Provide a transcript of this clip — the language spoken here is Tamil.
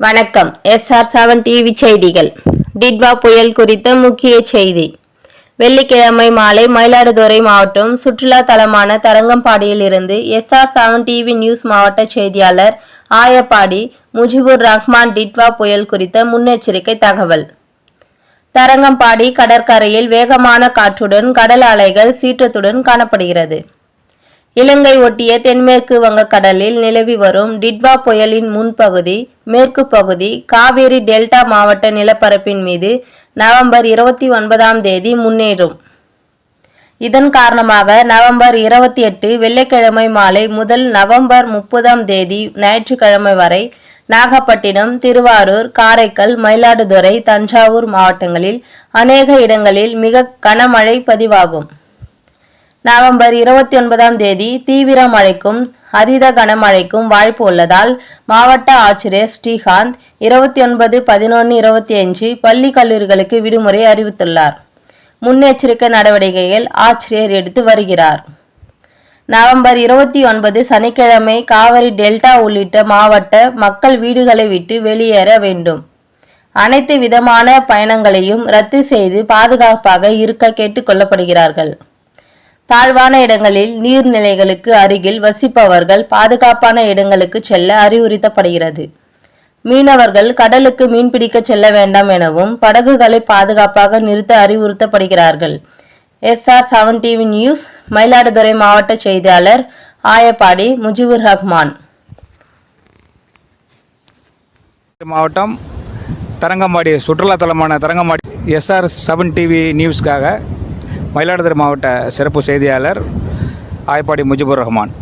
வணக்கம். எஸ்ஆர் செவன் டிவி செய்திகள். டிட்வா புயல் குறித்த முக்கிய செய்தி. வெள்ளிக்கிழமை மாலை மயிலாடுதுறை மாவட்டம் சுற்றுலா தலமான தரங்கம்பாடியில் இருந்து எஸ்ஆர் செவன் டிவி நியூஸ் மாவட்ட செய்தியாளர் ஆயப்பாடி முஜிபுர் ரஹ்மான் டிட்வா புயல் குறித்த முன்னெச்சரிக்கை தகவல். தரங்கம்பாடி கடற்கரையில் வேகமான காற்றுடன் கடல் அலைகள் சீற்றத்துடன் காணப்படுகிறது. இலங்கை ஒட்டிய தென்மேற்கு வங்கக்கடலில் நிலவி வரும் டிட்வா புயலின் முன்பகுதி மேற்கு பகுதி காவேரி டெல்டா மாவட்ட நிலப்பரப்பின் மீது நவம்பர் இருபத்தி ஒன்பதாம் தேதி முன்னேறும். இதன் காரணமாக நவம்பர் இருபத்தி எட்டு வெள்ளிக்கிழமை மாலை முதல் நவம்பர் முப்பதாம் தேதி ஞாயிற்றுக்கிழமை வரை நாகப்பட்டினம் திருவாரூர் காரைக்கால் மயிலாடுதுறை தஞ்சாவூர் மாவட்டங்களில் அநேக இடங்களில் மிக கனமழை பதிவாகும். நவம்பர் இருபத்தி ஒன்பதாம் தேதி தீவிர மழைக்கும் அதீத கனமழைக்கும் வாய்ப்பு உள்ளதால் மாவட்ட ஆட்சியர் ஸ்ரீகாந்த் இருபத்தி ஒன்பது பதினொன்று இருபத்தி அஞ்சு பள்ளி கல்லூரிகளுக்கு விடுமுறை அறிவித்துள்ளார். முன்னெச்சரிக்கை நடவடிக்கைகள் ஆட்சியர் எடுத்து வருகிறார். நவம்பர் இருபத்தி ஒன்பது சனிக்கிழமை காவிரி டெல்டா உள்ளிட்ட மாவட்ட மக்கள் வீடுகளை விட்டு வெளியேற வேண்டும். அனைத்து விதமான பயணங்களையும் ரத்து செய்து பாதுகாப்பாக இருக்க கேட்டுக்கொள்ளப்படுகிறார்கள் தாழ்வான இடங்களில் நீர்நிலைகளுக்கு அருகில் வசிப்பவர்கள் பாதுகாப்பான இடங்களுக்கு செல்ல அறிவுறுத்தப்படுகிறது. மீனவர்கள் கடலுக்கு மீன்பிடிக்க செல்ல வேண்டாம் எனவும் படகுகளை பாதுகாப்பாக நிறுத்த அறிவுறுத்தப்படுகிறார்கள். SR seven TV news Mayiladuthurai மாவட்ட செய்தியாளர் ஆயப்பாடி முஜிபுர் ரஹ்மான். மாவட்டம் தரங்கம்பாடி சுற்றுலாத்தலமான தரங்கம்பாடி எஸ்ஆர் செவன் டிவி நியூஸ்க்காக மயிலாடுதுறை மாவட்ட சிறப்பு செய்தியாளர் ஆயப்பாடி முஜிபுர் ரஹ்மான்.